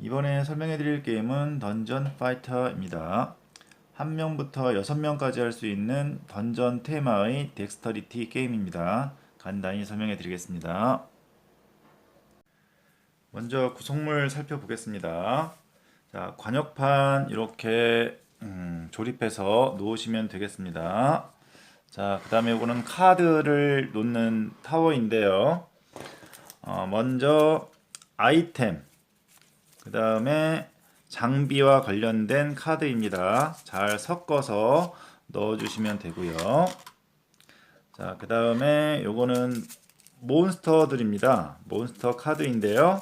이번에 설명해 드릴 게임은 던전 파이터입니다. 한 명부터 여섯 명까지 할 수 있는 던전 테마의 덱스터리티 게임입니다. 간단히 설명해 드리겠습니다. 먼저 구성물 살펴보겠습니다. 자, 관역판 이렇게 음, 조립해서 놓으시면 되겠습니다. 자, 그 다음에 이거는 카드를 놓는 타워인데요. 어, 먼저 아이템, 그 다음에 장비와 관련된 카드입니다. 잘 섞어서 넣어주시면 되고요. 자, 그 다음에 요거는 몬스터들입니다. 몬스터 카드인데요.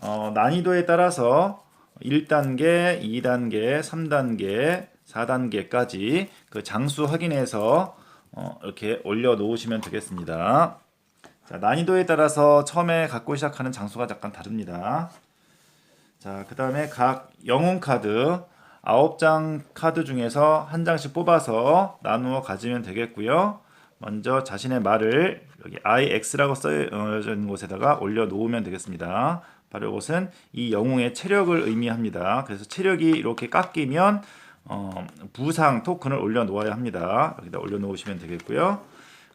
어, 난이도에 따라서 1단계, 2단계, 3단계, 4단계까지 그 장수 확인해서 어, 이렇게 올려 놓으시면 되겠습니다. 자, 난이도에 따라서 처음에 갖고 시작하는 장수가 약간 다릅니다. 자, 그 다음에 각 영웅 카드 9장 카드 중에서 한 장씩 뽑아서 나누어 가지면 되겠고요. 먼저 자신의 말을 여기 IX라고 써진 곳에다가 올려 놓으면 되겠습니다. 바로 이것은 이 영웅의 체력을 의미합니다. 그래서 체력이 이렇게 깎이면 어, 부상 토큰을 올려 놓아야 합니다. 여기다 올려 놓으시면 되겠고요.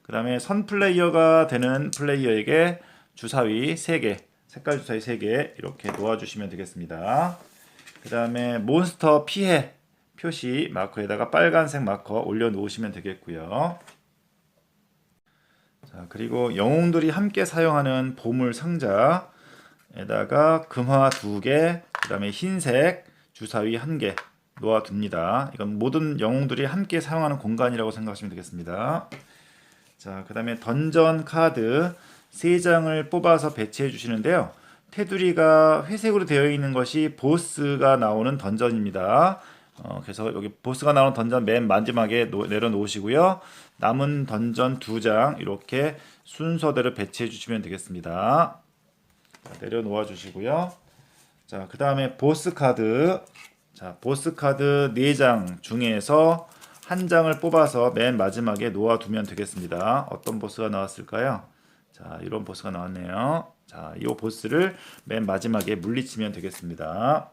그 다음에 선 플레이어가 되는 플레이어에게 주사위 3개, 색깔 주사위 3개 이렇게 놓아주시면 되겠습니다. 그 다음에 몬스터 피해 표시 마커에다가 빨간색 마커 올려 놓으시면 되겠고요. 자, 그리고 영웅들이 함께 사용하는 보물 상자 에다가 금화 2개, 그 다음에 흰색 주사위 1개 놓아둡니다. 이건 모든 영웅들이 함께 사용하는 공간이라고 생각하시면 되겠습니다. 자, 그 다음에 던전 카드 3장을 뽑아서 배치해 주시는데요. 테두리가 회색으로 되어 있는 것이 보스가 나오는 던전입니다. 어, 그래서 여기 보스가 나오는 던전 맨 마지막에 놓- 내려놓으시고요. 남은 던전 두장 이렇게 순서대로 배치해 주시면 되겠습니다. 자, 내려놓아 주시고요. 자, 그 다음에 보스 카드. 자, 보스 카드 4장 중에서 한 장을 뽑아서 맨 마지막에 놓아두면 되겠습니다. 어떤 보스가 나왔을까요? 자, 이런 보스가 나왔네요. 자, 이 보스를 맨 마지막에 물리치면 되겠습니다.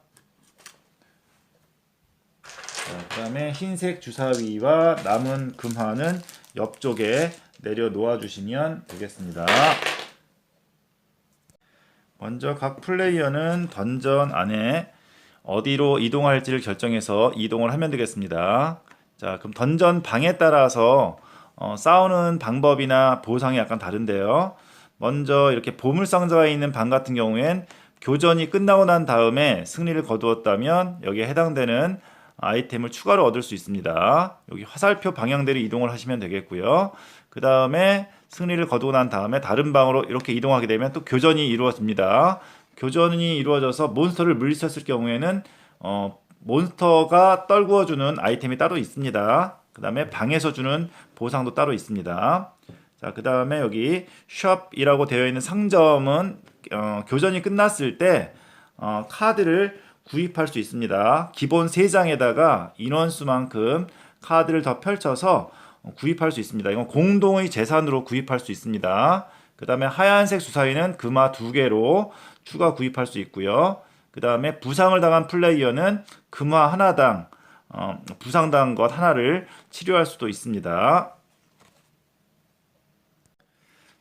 자, 그다음에 흰색 주사위와 남은 금화는 옆쪽에 내려 놓아 주시면 되겠습니다. 먼저 각 플레이어는 던전 안에 어디로 이동할지를 결정해서 이동을 하면 되겠습니다. 자, 그럼 던전 방에 따라서 어, 싸우는 방법이나 보상이 약간 다른데요. 먼저 이렇게 보물 상자가 있는 방 같은 경우엔 교전이 끝나고 난 다음에 승리를 거두었다면 여기에 해당되는 아이템을 추가로 얻을 수 있습니다. 여기 화살표 방향대로 이동을 하시면 되겠고요. 그 다음에 승리를 거두고 난 다음에 다른 방으로 이렇게 이동하게 되면 또 교전이 이루어집니다. 교전이 이루어져서 몬스터를 물리쳤을 경우에는 어, 몬스터가 떨구어주는 아이템이 따로 있습니다. 그 다음에 방에서 주는 보상도 따로 있습니다. 자, 그 다음에 여기 숍이라고 되어 있는 상점은 어, 교전이 끝났을 때 어, 카드를 구입할 수 있습니다. 기본 3장에다가 인원수만큼 카드를 더 펼쳐서 어, 구입할 수 있습니다. 이건 공동의 재산으로 구입할 수 있습니다. 그 다음에 하얀색 주사위는 금화 2개로 추가 구입할 수 있고요. 그 다음에 부상을 당한 플레이어는 금화 하나당 어, 부상당한 것 하나를 치료할 수도 있습니다.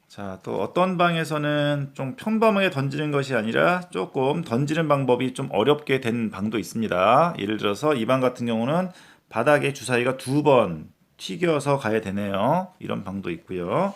자, 또 어떤 방에서는 좀 평범하게 던지는 것이 아니라 조금 던지는 방법이 좀 어렵게 된 방도 있습니다. 예를 들어서 이 방 같은 경우는 바닥에 주사위가 두 번 튀겨서 가야 되네요. 이런 방도 있고요.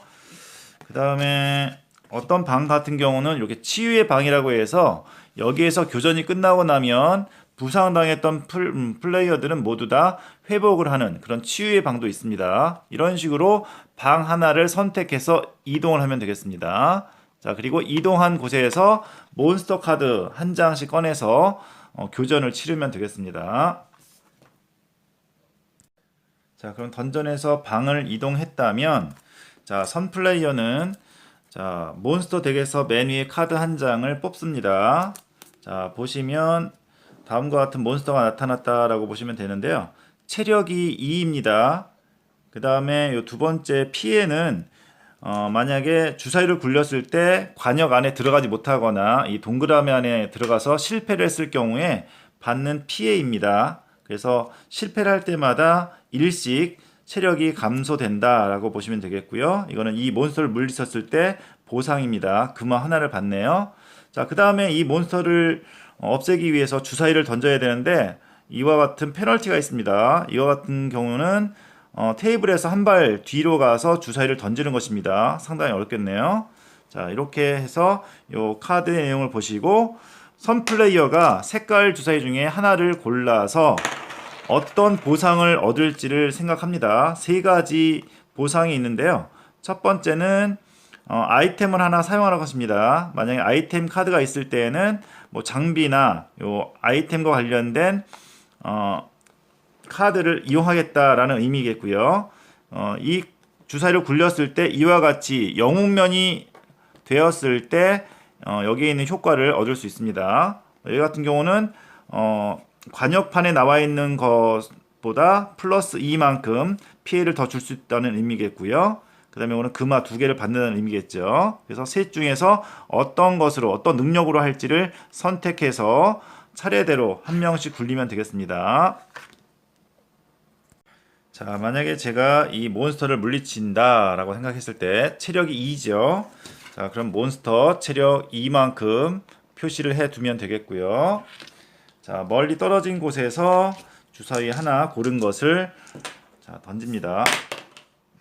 그 다음에 어떤 방 같은 경우는 이렇게 치유의 방이라고 해서 여기에서 교전이 끝나고 나면 부상당했던 플, 음, 플레이어들은 모두 다 회복을 하는 그런 치유의 방도 있습니다. 이런 식으로 방 하나를 선택해서 이동을 하면 되겠습니다. 자, 그리고 이동한 곳에서 몬스터 카드 한 장씩 꺼내서 어, 교전을 치르면 되겠습니다. 자, 그럼 던전에서 방을 이동했다면 자, 선 플레이어는 자, 몬스터 덱에서 맨 위에 카드 한 장을 뽑습니다. 자, 보시면 다음과 같은 몬스터가 나타났다라고 보시면 되는데요. 체력이 2입니다. 그 다음에 요두 번째 피해는 어, 만약에 주사위를 굴렸을 때 관역 안에 들어가지 못하거나 이 동그라미 안에 들어가서 실패를 했을 경우에 받는 피해입니다. 그래서 실패를 할 때마다 일씩 체력이 감소된다라고 보시면 되겠고요. 이거는 이 몬스터를 물리쳤을 때 보상입니다. 금화 하나를 받네요. 자, 그 다음에 이 몬스터를 어, 없애기 위해서 주사위를 던져야 되는데 이와 같은 페널티가 있습니다. 이와 같은 경우는 어, 테이블에서 한 발 뒤로 가서 주사위를 던지는 것입니다. 상당히 어렵겠네요. 자, 이렇게 해서 이 카드의 내용을 보시고 선 플레이어가 색깔 주사위 중에 하나를 골라서 어떤 보상을 얻을지를 생각합니다. 세 가지 보상이 있는데요. 첫 번째는 어, 아이템을 하나 사용하라고 하십니다. 만약에 아이템 카드가 있을 때에는 뭐 장비나 요 아이템과 관련된 어, 카드를 이용하겠다라는 의미겠고요. 어, 이 주사위를 굴렸을 때 이와 같이 영웅면이 되었을 때 어, 여기에 있는 효과를 얻을 수 있습니다. 여기 같은 경우는 어, 관역판에 나와 있는 것보다 플러스 2만큼 피해를 더 줄 수 있다는 의미겠고요. 그 다음에 오늘 금화 두 개를 받는다는 의미겠죠. 그래서 셋 중에서 어떤 것으로, 어떤 능력으로 할지를 선택해서 차례대로 한 명씩 굴리면 되겠습니다. 자, 만약에 제가 이 몬스터를 물리친다라고 생각했을 때 체력이 2죠. 자, 그럼 몬스터 체력 2만큼 표시를 해 두면 되겠고요. 자, 멀리 떨어진 곳에서 주사위 하나 고른 것을 자, 던집니다.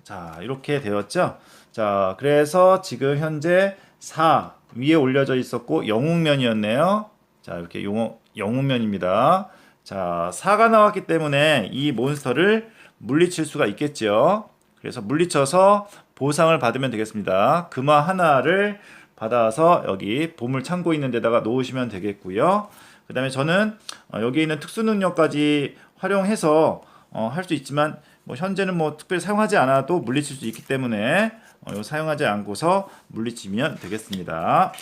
자, 이렇게 되었죠. 자, 그래서 지금 현재 4 위에 올려져 있었고 영웅면이었네요. 자, 이렇게 영웅, 영웅면입니다. 자, 4가 나왔기 때문에 이 몬스터를 물리칠 수가 있겠죠. 그래서 물리쳐서 보상을 받으면 되겠습니다. 금화 하나를 받아서 여기 보물 창고 있는 데다가 놓으시면 되겠고요. 그 다음에 저는 어, 여기 있는 특수 능력까지 활용해서 어, 할수 있지만 뭐 현재는 뭐 특별히 사용하지 않아도 물리칠 수 있기 때문에 어, 사용하지 않고서 물리치면 되겠습니다.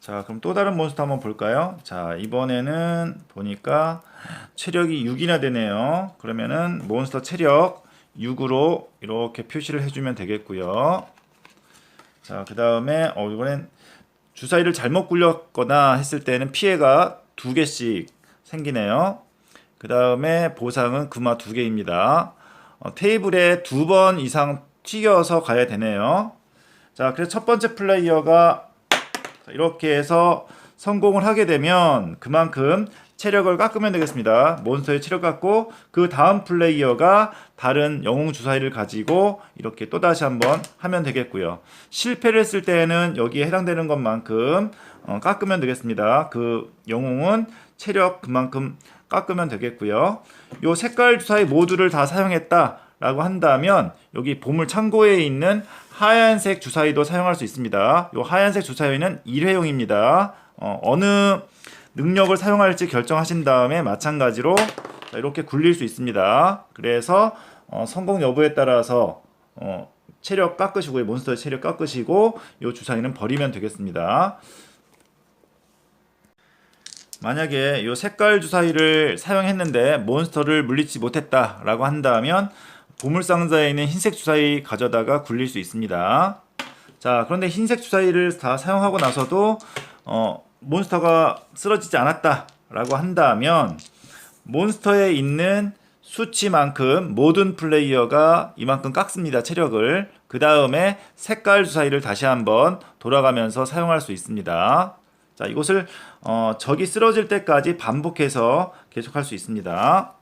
자, 그럼 또 다른 몬스터 한번 볼까요? 자, 이번에는 보니까 체력이 6이나 되네요. 그러면은 몬스터 체력 6으로 이렇게 표시를 해주면 되겠고요. 자, 그 다음에 어, 이번엔 주사위를 잘못 굴렸거나 했을 때는 피해가 두 개씩 생기네요. 그 다음에 보상은 금화 두 개입니다. 어, 테이블에 두 번 이상 튀겨서 가야 되네요. 자, 그래서 첫 번째 플레이어가 이렇게 해서 성공을 하게 되면 그만큼 체력을 깎으면 되겠습니다. 몬스터의 체력 깎고 그 다음 플레이어가 다른 영웅 주사위를 가지고 이렇게 또 다시 한번 하면 되겠고요. 실패를 했을 때에는 여기에 해당되는 것만큼 어, 깎으면 되겠습니다. 그 영웅은 체력 그만큼 깎으면 되겠고요. 요 색깔 주사위 모두를 다 사용했다 라고 한다면 여기 보물 창고에 있는 하얀색 주사위도 사용할 수 있습니다. 요 하얀색 주사위는 일회용입니다. 어, 어느 능력을 사용할지 결정하신 다음에 마찬가지로 이렇게 굴릴 수 있습니다. 그래서 어, 성공 여부에 따라서 어, 체력 깎으시고 몬스터의 체력 깎으시고 이 주사위는 버리면 되겠습니다. 만약에 이 색깔 주사위를 사용했는데 몬스터를 물리치 못했다라고 한다면 보물 상자에 있는 흰색 주사위 가져다가 굴릴 수 있습니다. 자 그런데 흰색 주사위를 다 사용하고 나서도 어, 몬스터가 쓰러지지 않았다라고 한다면 몬스터에 있는 수치만큼 모든 플레이어가 이만큼 깎습니다 체력을. 그 다음에 색깔 주사위를 다시 한번 돌아가면서 사용할 수 있습니다. 자 이것을 어, 적이 쓰러질 때까지 반복해서 계속할 수 있습니다.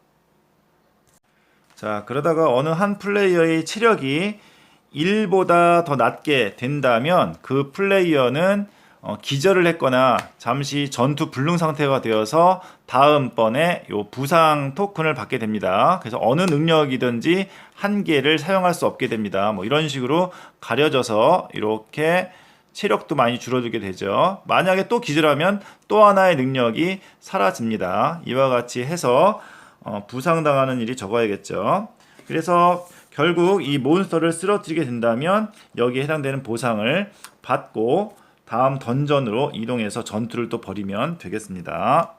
자 그러다가 어느 한 플레이어의 체력이 1보다 더 낮게 된다면 그 플레이어는 어, 기절을 했거나 잠시 전투 불능 상태가 되어서 다음번에 요 부상 토큰을 받게 됩니다. 그래서 어느 능력이든지 한 개를 사용할 수 없게 됩니다. 뭐 이런 식으로 가려져서 이렇게 체력도 많이 줄어들게 되죠. 만약에 또 기절하면 또 하나의 능력이 사라집니다. 이와 같이 해서 어, 부상당하는 일이 적어야겠죠. 그래서 결국 이 몬스터를 쓰러뜨리게 된다면 여기에 해당되는 보상을 받고 다음 던전으로 이동해서 전투를 또 벌이면 되겠습니다.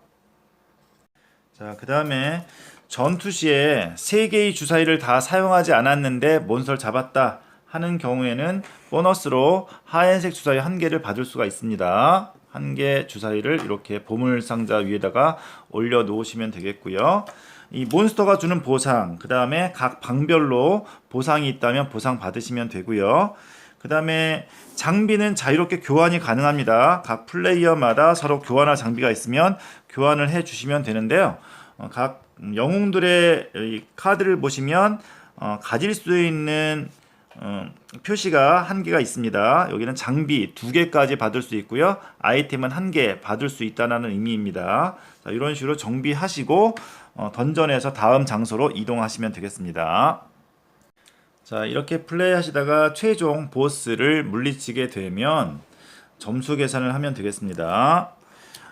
자, 그 다음에 전투 시에 세 개의 주사위를 다 사용하지 않았는데 몬스터를 잡았다 하는 경우에는 보너스로 하얀색 주사위 한 개를 받을 수가 있습니다. 한 개 주사위를 이렇게 보물 상자 위에다가 올려 놓으시면 되겠고요. 이 몬스터가 주는 보상, 그 다음에 각 방별로 보상이 있다면 보상 받으시면 되고요. 그 다음에 장비는 자유롭게 교환이 가능합니다. 각 플레이어마다 서로 교환할 장비가 있으면 교환을 해 주시면 되는데요. 어, 각 영웅들의 이 카드를 보시면 어, 가질 수 있는 어, 표시가 한 개가 있습니다. 여기는 장비 두 개까지 받을 수 있고요. 아이템은 한 개 받을 수 있다는 의미입니다. 자, 이런 식으로 정비하시고 어, 던전에서 다음 장소로 이동하시면 되겠습니다. 자, 이렇게 플레이하시다가 최종 보스를 물리치게 되면 점수 계산을 하면 되겠습니다.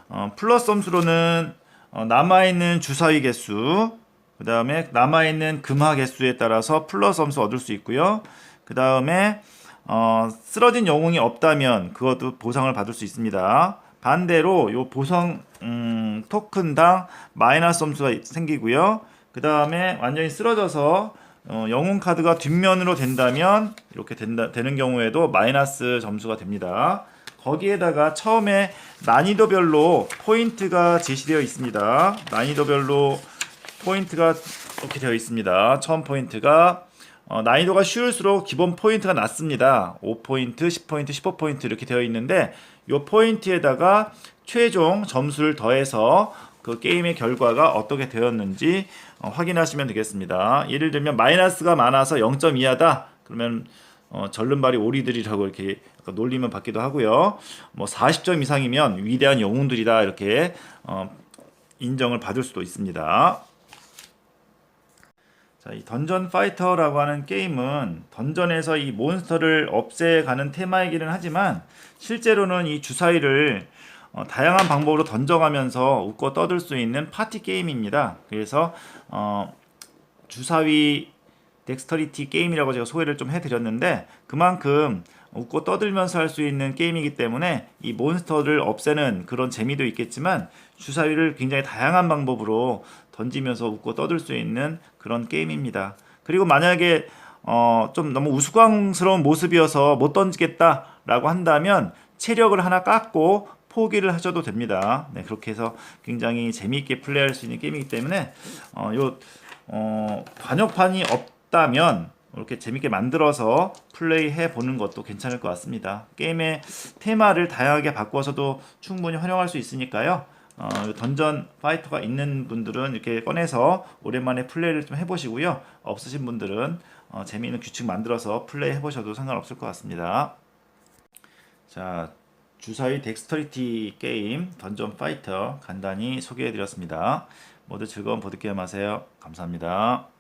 어, 플러스 점수로는 어, 남아있는 주사위 개수, 그 다음에 남아있는 금화 개수에 따라서 플러스 점수 얻을 수 있고요. 그 다음에 어, 쓰러진 영웅이 없다면 그것도 보상을 받을 수 있습니다. 반대로 요 보상 음, 토큰당 마이너스 점수가 생기고요. 그 다음에 완전히 쓰러져서 어, 영웅 카드가 뒷면으로 된다면 이렇게 된다, 되는 경우에도 마이너스 점수가 됩니다. 거기에다가 처음에 난이도별로 포인트가 제시되어 있습니다. 난이도별로 포인트가 이렇게 되어 있습니다. 처음 포인트가 어, 난이도가 쉬울수록 기본 포인트가 낮습니다. 5포인트, 10포인트, 15포인트 이렇게 되어 있는데 이 포인트에다가 최종 점수를 더해서 그 게임의 결과가 어떻게 되었는지 어, 확인하시면 되겠습니다. 예를 들면 마이너스가 많아서 0.2 하다 그러면 어, 절름발이 오리들이라고 이렇게 놀리면 받기도 하고요. 뭐 40점 이상이면 위대한 영웅들이다 이렇게 어, 인정을 받을 수도 있습니다. 자, 이 던전 파이터라고 하는 게임은 던전에서 이 몬스터를 없애가는 테마이기는 하지만 실제로는 이 주사위를 어, 다양한 방법으로 던져가면서 웃고 떠들 수 있는 파티 게임입니다. 그래서 어, 주사위 덱스터리티 게임이라고 제가 소개를 좀 해드렸는데 그만큼 웃고 떠들면서 할 수 있는 게임이기 때문에 이 몬스터를 없애는 그런 재미도 있겠지만 주사위를 굉장히 다양한 방법으로 던지면서 웃고 떠들 수 있는 그런 게임입니다. 그리고 만약에 어, 좀 너무 우스꽝스러운 모습이어서 못 던지겠다라고 한다면 체력을 하나 깎고 포기를 하셔도 됩니다. 네, 그렇게 해서 굉장히 재미있게 플레이할 수 있는 게임이기 때문에 어, 요 어, 관역판이 없다면 이렇게 재밌게 만들어서 플레이해 보는 것도 괜찮을 것 같습니다. 게임의 테마를 다양하게 바꿔서도 충분히 활용할 수 있으니까요. 어, 던전 파이터가 있는 분들은 이렇게 꺼내서 오랜만에 플레이를 좀 해보시고요. 없으신 분들은 어, 재미있는 규칙 만들어서 플레이 해보셔도 상관없을 것 같습니다. 자, 주사위 덱스터리티 게임 던전 파이터 간단히 소개해드렸습니다. 모두 즐거운 보드게임 하세요. 감사합니다.